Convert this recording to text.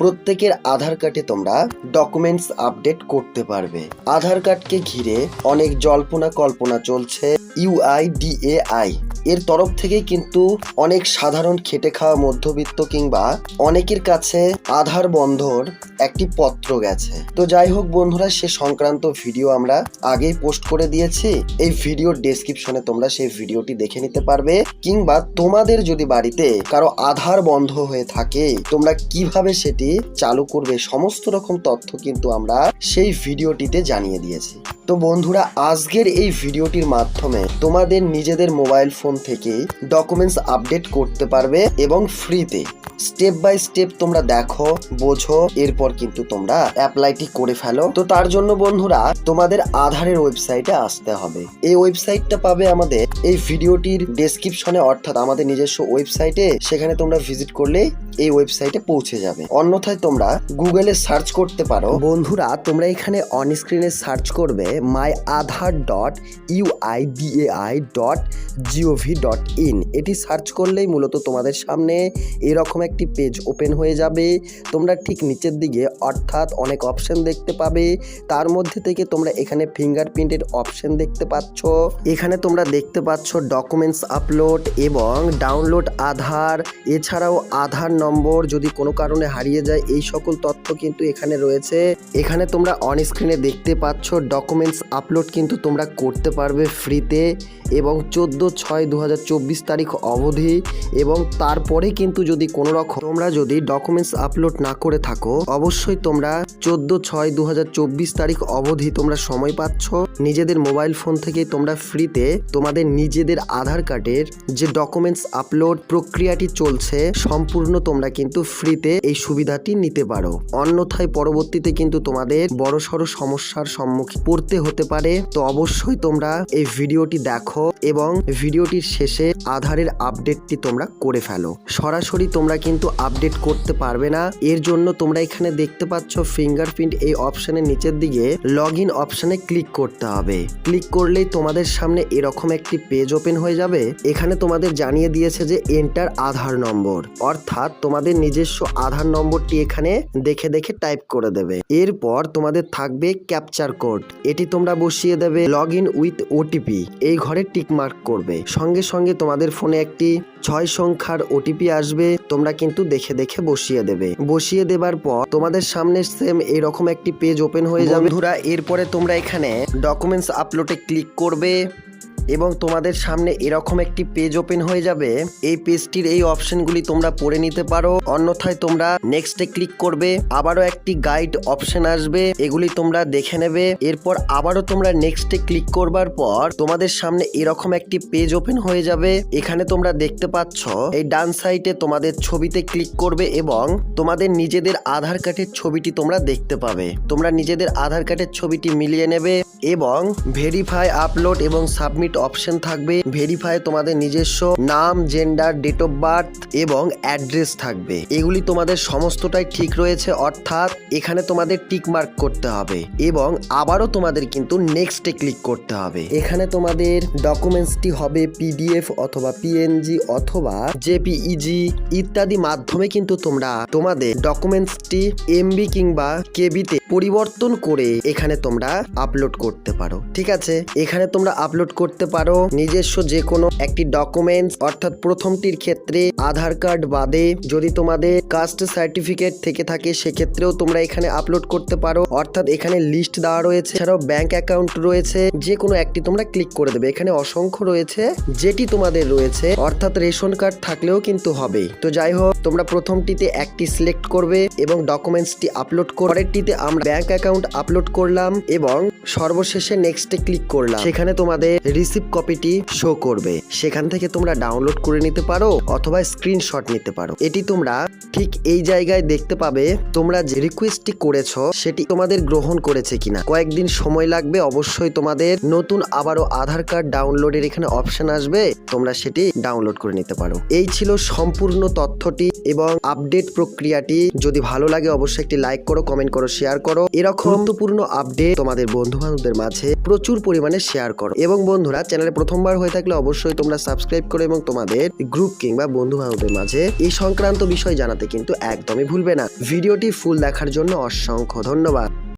প্রত্যেকের আধার কার্ডে তোমরা ডকুমেন্টস আপডেট করতে পারবে। আধার কার্ডকে ঘিরে অনেক জল্পনা কল্পনা চলছে ইউআইডিএআই এর তরফ থেকেই কিন্তু অনেক সাধারণ খেটে খাওয়া মধ্যবিত্ত কিংবা অনেকের কাছে আধার বন্ধর একটি পত্র গেছে। তো যাই হোক বন্ধুরা, সে সংক্রান্ত ভিডিও আমরা আগেই পোস্ট করে দিয়েছি। এই ভিডিওর ডেসক্রিপশনে তোমরা সেই ভিডিওটি দেখে নিতে পারবে কিংবা তোমাদের যদি বাড়িতে কারও আধার বন্ধ হয়ে থাকে, তোমরা কীভাবে সেটি চালু করবে, সমস্ত রকম তথ্য কিন্তু আমরা সেই ভিডিওটিতে জানিয়ে দিয়েছি। তো বন্ধুরা, আজকের এই ভিডিওটির মাধ্যমে তোমাদের নিজেদের মোবাইল ফোন থেকে ডকুমেন্টস আপডেট করতে পারবে এবং ফ্রিতে স্টেপ বাই স্টেপ তোমরা দেখো, বোঝো, এরপর কিন্তু তোমরা অ্যাপ্লাইটি করে ফেলো। তো তার জন্য বন্ধুরা, তোমাদের আধারের ওয়েবসাইটে আসতে হবে। এই ওয়েবসাইটটা পাবে আমাদের এই ভিডিওটির ডেসক্রিপশনে অর্থাৎ আমাদের নিজস্ব ওয়েবসাইটে সেখানে তোমরা ভিজিট করলে এই ওয়েবসাইটে পৌঁছে যাবে। অন্যথায় তোমরা গুগলে সার্চ করতে পারো। বন্ধুরা, তোমরা এখানে অন স্ক্রিনে সার্চ করবে my Aadhaar dot UIDAI dot gov dot in এটি সার্চ করলেই মূলত তোমাদের সামনে এরকম একটি পেজ ওপেন হয়ে যাবে। তোমরা ঠিক নিচের দিকে অর্থাৎ অনেক অপশন দেখতে পাবে। তার মধ্যে থেকে তোমরা এখানে ফিঙ্গারপ্রিন্টের অপশন দেখতে পাচ্ছ। এখানে তোমরা দেখতে পাচ্ছ ডকুমেন্টস আপলোড এবং ডাউনলোড আধার। এছাড়াও আধার নম্বর যদি কোনো কারণে হারিয়ে যায়, এই সকল তথ্য কিন্তু এখানে রয়েছে। এখানে তোমরা অন স্ক্রিনে দেখতে পাচ্ছ ডকুমেন্টস আপলোড কিন্তু তোমরা করতে পারবে ফ্রিতে এবং চোদ্দ ছয় দু হাজার চব্বিশ তারিখ অবধি এবং তারপরে কিন্তু যদি কোনো রকম তোমরা যদি ডকুমেন্টস আপলোড না করে থাকো, অবশ্যই তোমরা চোদ্দ ছয় দু তারিখ অবধি তোমরা সময় পাচ্ছ। নিজেদের মোবাইল ফোন থেকে তোমরা ফ্রিতে তোমাদের নিজেদের আধার কার্ডের যে ডকুমেন্টস আপলোড প্রক্রিয়াটি চলছে, সম্পূর্ণ তোমরা কিন্তু ফ্রিতে এই সুবিধাটি নিতে পারো। অন্যথায় পরবর্তীতে কিন্তু তোমাদের বড় বড়সড় সমস্যার সম্মুখীন পড়তে হতে পারে। তো অবশ্যই তোমরা এই ভিডিওটি দেখো এবং ভিডিওটির শেষে আধারের আপডেটটি তোমরা করে ফেলো। সরাসরি তোমরা কিন্তু আপডেট করতে পারবে না। এর জন্য তোমরা এখানে দেখতে পাচ্ছ ফিঙ্গারপ্রিন্ট এই অপশনের নিচের দিকে লগ ইন অপশনে ক্লিক করতে হবে। ক্লিক করলেই তোমাদের সামনে এরকম একটি পেজ ওপেন হয়ে যাবে। এখানে তোমাদের জানিয়ে দিয়েছে যে এন্টার আধার নম্বর। অর্থাৎ তোমাদের নিজস্ব আধার নম্বরটি এখানে দেখে দেখে টাইপ করে দেবে। এরপর তোমাদের থাকবে ক্যাপচার কোড এটি তোমরা বসিয়ে দেবে লগ ইন উইথ ওটিপি এই ঘরে টিক মার্ক করবে। সঙ্গে সঙ্গে সঙ্গে তোমাদের ফোনে একটি ছয় সংখ্যার ওটিপি আসবে তোমরা কিন্তু দেখে দেখে বসিয়ে দেবে। বসিয়ে দেবার পর তোমাদের সামনে সেম এরকম একটি পেজ ওপেন হয়ে যাবে। বন্ধুরা এরপরে তোমরা এখানে ডকুমেন্টস আপলোডে ক্লিক করবে। এবং তোমাদের সামনে এরকম একটি পেজ ওপেন হয়ে যাবে। এই পেজটির এই অপশনগুলি তোমরা পড়ে নিতে পারো। অন্যথায় তোমরা নেক্সটে ক্লিক করবে, আবারও একটি গাইড অপশন আসবে, এগুলি তোমরা দেখে নেবে। এরপর আবারও তোমরা নেক্সটে ক্লিক করবার পর তোমাদের সামনে এরকম একটি পেজ ওপেন হয়ে যাবে। এখানে তোমরা দেখতে পাচ্ছ, এই ডান সাইডে তোমাদের ছবিতে ক্লিক করবে এবং তোমাদের নিজেদের আধার কার্ডের ছবিটি তোমরা দেখতে পাবে। তোমরা নিজেদের আধার কার্ডের ছবিটি মিলিয়ে নেবে এবং ভেরিফাই আপলোড এবং সাবমিট অপশন থাকবে ভেরিফাই তোমাদের নিজস্ব নাম জেন্ডার ডেট অফ বার্থ এবং অ্যাড্রেস থাকবে। এগুলি তোমাদের সমস্তটাই ঠিক রয়েছে, অর্থাৎ এখানে তোমাদের টিক মার্ক করতে হবে এবং আবারও তোমাদের কিন্তু নেক্সটে ক্লিক করতে হবে। এখানে তোমাদের ডকুমেন্টসটি হবে পিডিএফ অথবা পিএনজি অথবা জেপিইজি ইত্যাদি মাধ্যমে কিন্তু তোমরা তোমাদের ডকুমেন্টসটি এমবি কিংবা কেবিতে পরিবর্তন করে এখানে তোমরা আপলোড করতে পারো। ঠিক আছে? এখানে তোমরা আপলোড করতে পারো। নিজস্ব যে কোনো একটি ডকুমেন্টস অর্থাৎ প্রথমটির ক্ষেত্রে আধার কার্ড বাদে যদি তোমাদের কাস্ট সার্টিফিকেট থেকে থাকে, সেক্ষেত্রেও তোমরা এখানে আপলোড করতে পারো। অর্থাৎ এখানে লিস্ট দেওয়া রয়েছে। এছাড়াও ব্যাংক অ্যাকাউন্ট রয়েছে। যে কোনো একটি তোমরা ক্লিক করে দেবে। এখানে অসংখ্য রয়েছে। যেটি তোমাদের রয়েছে, অর্থাৎ রেশন কার্ড থাকলেও কিন্তু হবে। তো যাই হোক, তোমরা প্রথমটিতে একটি সিলেক্ট করবে এবং ডকুমেন্টসটি আপলোড পরেরটিতে আমরা ব্যাংক অ্যাকাউন্ট আপলোড করলাম এবং সর্বশেষে নেক্সটে ক্লিক করলাম। সেখানে তোমাদের রিসিভ কপিটি শো করবে। সেখান থেকে তোমরা ডাউনলোড করে নিতে পারো অথবা স্ক্রিনশট নিতে পারো। এটি তোমরা ঠিক এই জায়গায় দেখতে পাবে তোমরা যে রিকোয়েস্টটি করেছ সেটি তোমাদের গ্রহণ করেছে কিনা। কয়েকদিন সময় লাগবে অবশ্যই তোমাদের নতুন আবারও আধার কার্ড ডাউনলোডের এখানে অপশন আসবে তোমরা সেটি ডাউনলোড করে নিতে পারো। এই ছিল সম্পূর্ণ তথ্যটি এবং আপডেট প্রক্রিয়াটি। যদি ভালো লাগে অবশ্যই একটি লাইক করো কমেন্ট করো শেয়ার করো। এরকম গুরুত্বপূর্ণ আপডেট তোমাদের বন্ধু বান্ধবদের মাঝে প্রচুর পরিমাণে শেয়ার করো। এবং বন্ধুরা চ্যানেলে প্রথমবার হয়ে থাকলে অবশ্যই তোমরা সাবস্ক্রাইব করো এবং তোমাদের গ্রুপ কিংবা বন্ধু বান্ধবদের মাঝে এই সংক্রান্ত বিষয় জানাতে কিন্তু একদমই ভুলবে না। ভিডিওটি ফুল দেখার জন্য অসংখ্য ধন্যবাদ।